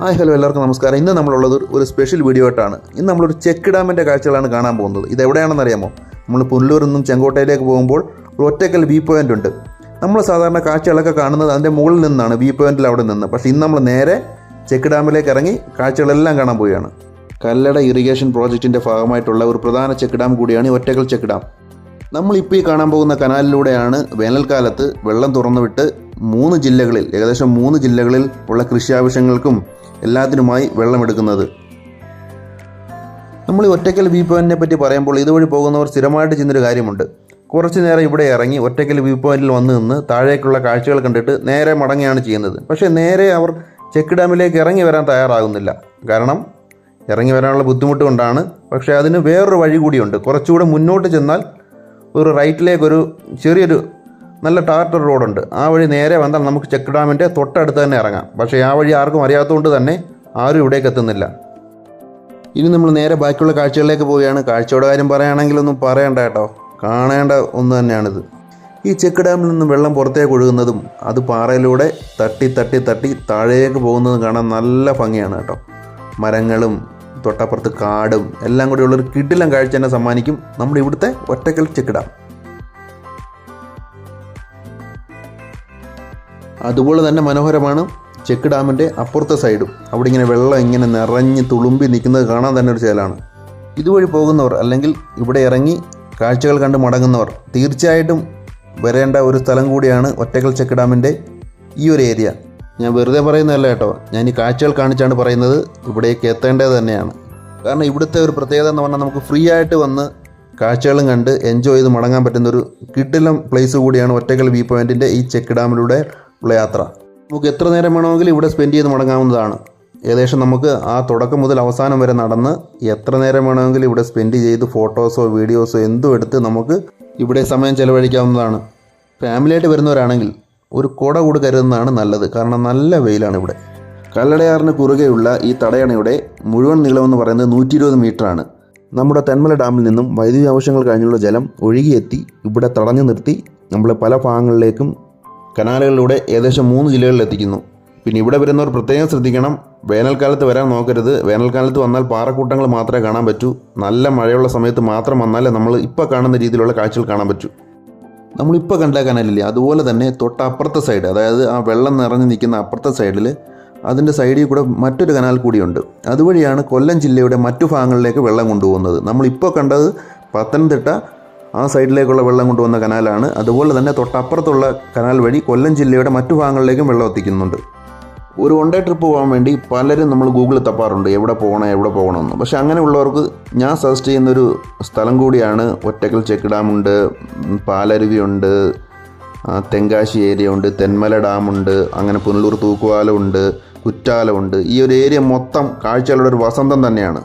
Hi hello എല്ലാവർക്കും നമസ്കാരം. ഇന്ന് നമ്മളുള്ളത് ഒരു സ്പെഷ്യൽ വീഡിയോ ആയിട്ടാണ്. ഇന്ന് നമ്മളൊരു ചെക്ക് ഡാമിന്റെ കാഴ്ചകളാണ് കാണാൻ പോകുന്നത്. ഇത് എവിടെയാണെന്ന് അറിയാമോ? നമ്മൾ പുല്ലൂർ നിന്നും ചെങ്കോട്ടയിലേക്ക് പോകുമ്പോൾ ഒരു ഒറ്റക്കൽ വ്യൂ പോയിന്റ് ഉണ്ട്. നമ്മൾ സാധാരണ കാഴ്ചകളൊക്കെ കാണുന്നത് അതിന്റെ മുകളിൽ നിന്നാണ് വ്യൂ പോയിന്റിൽ അവിടെ നിന്ന്. പക്ഷേ ഇന്ന് നമ്മൾ നേരെ ചെക്ക് ഡാമിലേക്ക് ഇറങ്ങി കാഴ്ചകളെല്ലാം കാണാൻ പോവുകയാണ്. കല്ലട ഇറിഗേഷൻ പ്രോജക്റ്റിന്റെ ഭാഗമായിട്ടുള്ള ഒരു പ്രധാന ചെക്ക് ഡാം കൂടിയാണ് ഒറ്റക്കൽ ചെക്ക് ഡാം. നമ്മളിപ്പോൾ ഈ കാണാൻ പോകുന്ന കനാലിലൂടെയാണ് വേനൽക്കാലത്ത് വെള്ളം തുറന്നുവിട്ട് മൂന്ന് ജില്ലകളിൽ ഏകദേശം മൂന്ന് ജില്ലകളിൽ ഉള്ള കൃഷി ആവശ്യങ്ങൾക്കും എല്ലാത്തിനുമായി വെള്ളമെടുക്കുന്നത്. നമ്മൾ ഈ ഒറ്റയ്ക്കൽ വ്യൂ പറ്റി പറയുമ്പോൾ ഇതുവഴി പോകുന്നവർ സ്ഥിരമായിട്ട് ചെയ്യുന്നൊരു കാര്യമുണ്ട്. കുറച്ച് നേരം ഇവിടെ ഇറങ്ങി ഒറ്റയ്ക്കൽ വ്യൂ പോയിന്റിൽ വന്ന് നിന്ന് താഴേക്കുള്ള കാഴ്ചകൾ കണ്ടിട്ട് നേരെ മടങ്ങുകയാണ് ചെയ്യുന്നത്. പക്ഷേ നേരെ അവർ ചെക്ക് ഡാമിലേക്ക് ഇറങ്ങി വരാൻ തയ്യാറാകുന്നില്ല. കാരണം ഇറങ്ങി വരാനുള്ള ബുദ്ധിമുട്ട് കൊണ്ടാണ്. പക്ഷേ അതിന് വേറൊരു വഴി കൂടിയുണ്ട്. കുറച്ചുകൂടെ മുന്നോട്ട് ചെന്നാൽ ഒരു റൈറ്റിലേക്കൊരു ചെറിയൊരു നല്ല ടാർട്ടർ റോഡുണ്ട്. ആ വഴി നേരെ വന്നാൽ നമുക്ക് ചെക്ക് ഡാമിന്റെ തൊട്ടടുത്ത് തന്നെ ഇറങ്ങാം. പക്ഷേ ആ വഴി ആർക്കും അറിയാത്തതുകൊണ്ട് തന്നെ ആരും ഇവിടേക്ക് എത്തുന്നില്ല. ഇനി നമ്മൾ നേരെ ബാക്കിയുള്ള കാഴ്ചകളിലേക്ക് പോവുകയാണ്. കാഴ്ചയുടെ കാര്യം പറയുകയാണെങ്കിലൊന്നും പറയണ്ട കേട്ടോ. കാണേണ്ട ഒന്ന് തന്നെയാണിത്. ഈ ചെക്ക് ഡാമിൽ നിന്ന് വെള്ളം പുറത്തേക്ക് ഒഴുകുന്നതും അത് പാറയിലൂടെ തട്ടി തട്ടി തട്ടി താഴേക്ക് പോകുന്നതും കാണാൻ നല്ല ഭംഗിയാണ് കേട്ടോ. മരങ്ങളും തൊട്ടപ്പുറത്ത് കാടും എല്ലാം കൂടി ഉള്ളൊരു കിടിലം കാഴ്ച തന്നെ സമ്മാനിക്കും നമ്മുടെ ഇവിടുത്തെ ഒറ്റക്കൽ ചെക്ക് ഡാം. അതുപോലെ തന്നെ മനോഹരമാണ് ചെക്ക് ഡാമിന്റെ അപ്പുറത്തെ സൈഡും. അവിടെ ഇങ്ങനെ വെള്ളം ഇങ്ങനെ നിറഞ്ഞ് തുളുമ്പി നിൽക്കുന്നത് കാണാൻ തന്നെ ഒരു ചേലാണ്. ഇതുവഴി പോകുന്നവർ അല്ലെങ്കിൽ ഇവിടെ ഇറങ്ങി കാഴ്ചകൾ കണ്ട് മടങ്ങുന്നവർ തീർച്ചയായിട്ടും വരേണ്ട ഒരു സ്ഥലം കൂടിയാണ് ഒറ്റക്കൽ ചെക്ക് ഡാമിന്റെ ഈ ഒരു ഏരിയ. ഞാൻ വെറുതെ പറയുന്നതല്ല കേട്ടോ. ഞാൻ ഈ കാഴ്ചകൾ കാണിച്ചാണ് പറയുന്നത്. ഇവിടേക്ക് എത്തേണ്ടത് തന്നെയാണ്. കാരണം ഇവിടുത്തെ ഒരു പ്രത്യേകത എന്ന് പറഞ്ഞാൽ നമുക്ക് ഫ്രീ ആയിട്ട് വന്ന് കാഴ്ചകളും കണ്ട് എൻജോയ് ചെയ്ത് മടങ്ങാൻ പറ്റുന്ന ഒരു കിടിലം പ്ലേസ് കൂടിയാണ് ഒറ്റക്കൽ വ്യൂ പോയിന്റിന്റെ ഈ ചെക്ക് ഡാമിലൂടെ ഉള്ള യാത്ര. നമുക്ക് എത്ര നേരം വേണമെങ്കിലും ഇവിടെ സ്പെൻഡ് ചെയ്ത് മടങ്ങാവുന്നതാണ്. ഏകദേശം നമുക്ക് ആ തുടക്കം മുതൽ അവസാനം വരെ നടന്ന് എത്ര നേരം വേണമെങ്കിലും ഇവിടെ സ്പെൻഡ് ചെയ്ത് ഫോട്ടോസോ വീഡിയോസോ എന്തും എടുത്ത് നമുക്ക് ഇവിടെ സമയം ചെലവഴിക്കാവുന്നതാണ്. ഫാമിലിയായിട്ട് വരുന്നവരാണെങ്കിൽ ഒരു കുട കൂട് കരുതുന്നതാണ് നല്ലത്. കാരണം നല്ല വെയിലാണ് ഇവിടെ. കല്ലടയാറിന് കുറുകെയുള്ള ഈ തടയണയുടെ മുഴുവൻ നീളമെന്ന് പറയുന്നത് നൂറ്റി ഇരുപത് മീറ്ററാണ്. നമ്മുടെ തെന്മല ഡാമിൽ നിന്നും വൈദ്യുതി ആവശ്യങ്ങൾ കഴിഞ്ഞുള്ള ജലം ഒഴുകിയെത്തി ഇവിടെ തടഞ്ഞു നിർത്തി നമ്മൾ പല ഭാഗങ്ങളിലേക്കും കനാലുകളിലൂടെ ഏകദേശം മൂന്ന് ജില്ലകളിൽ എത്തിക്കുന്നു. പിന്നെ ഇവിടെ വരുന്നവർ പ്രത്യേകം ശ്രദ്ധിക്കണം. വേനൽക്കാലത്ത് വരാൻ നോക്കരുത്. വേനൽക്കാലത്ത് വന്നാൽ പാറക്കൂട്ടങ്ങൾ മാത്രമേ കാണാൻ പറ്റൂ. നല്ല മഴയുള്ള സമയത്ത് മാത്രം വന്നാലേ നമ്മൾ ഇപ്പോൾ കാണുന്ന രീതിയിലുള്ള കാഴ്ചകൾ കാണാൻ പറ്റൂ. നമ്മളിപ്പോൾ കണ്ട കനാലില്ലേ? അതുപോലെ തന്നെ തൊട്ടപ്പുറത്തെ സൈഡ് അതായത് ആ വെള്ളം നിറഞ്ഞു നിൽക്കുന്ന അപ്പുറത്തെ സൈഡിൽ അതിന്റെ സൈഡിൽ കൂടെ മറ്റൊരു കനാൽ കൂടിയുണ്ട്. അതുവഴിയാണ് കൊല്ലം ജില്ലയുടെ മറ്റു ഭാഗങ്ങളിലേക്ക് വെള്ളം കൊണ്ടുപോകുന്നത്. നമ്മളിപ്പോൾ കണ്ടത് പത്തനംതിട്ട ആ സൈഡിലേക്കുള്ള വെള്ളം കൊണ്ടുവന്ന കനാലാണ്. അതുപോലെ തന്നെ തൊട്ടപ്പുറത്തുള്ള കനാൽ വഴി കൊല്ലം ജില്ലയുടെ മറ്റു ഭാഗങ്ങളിലേക്കും വെള്ളം എത്തിക്കുന്നുണ്ട്. ഒരു വൺ ഡേ ട്രിപ്പ് പോകാൻ വേണ്ടി പലരും നമ്മൾ ഗൂഗിളിൽ തപ്പാറുണ്ട്. എവിടെ പോകണം എവിടെ പോകണമെന്ന് പക്ഷെ അങ്ങനെയുള്ളവർക്ക് ഞാൻ സജസ്റ്റ് ചെയ്യുന്നൊരു സ്ഥലം കൂടിയാണ് ഒറ്റക്കൽ ചെക്ക് ഡാമുണ്ട് പാലരുവിയുണ്ട് തെങ്കാശി ഏരിയ ഉണ്ട് തെന്മല ഡാമുണ്ട് അങ്ങനെ പുനലൂർ തൂക്കുവാലമുണ്ട് കുറ്റാലമുണ്ട് ഈ ഒരു ഏരിയ മൊത്തം കാഴ്ചകളുടെ ഒരു വസന്തം തന്നെയാണ്.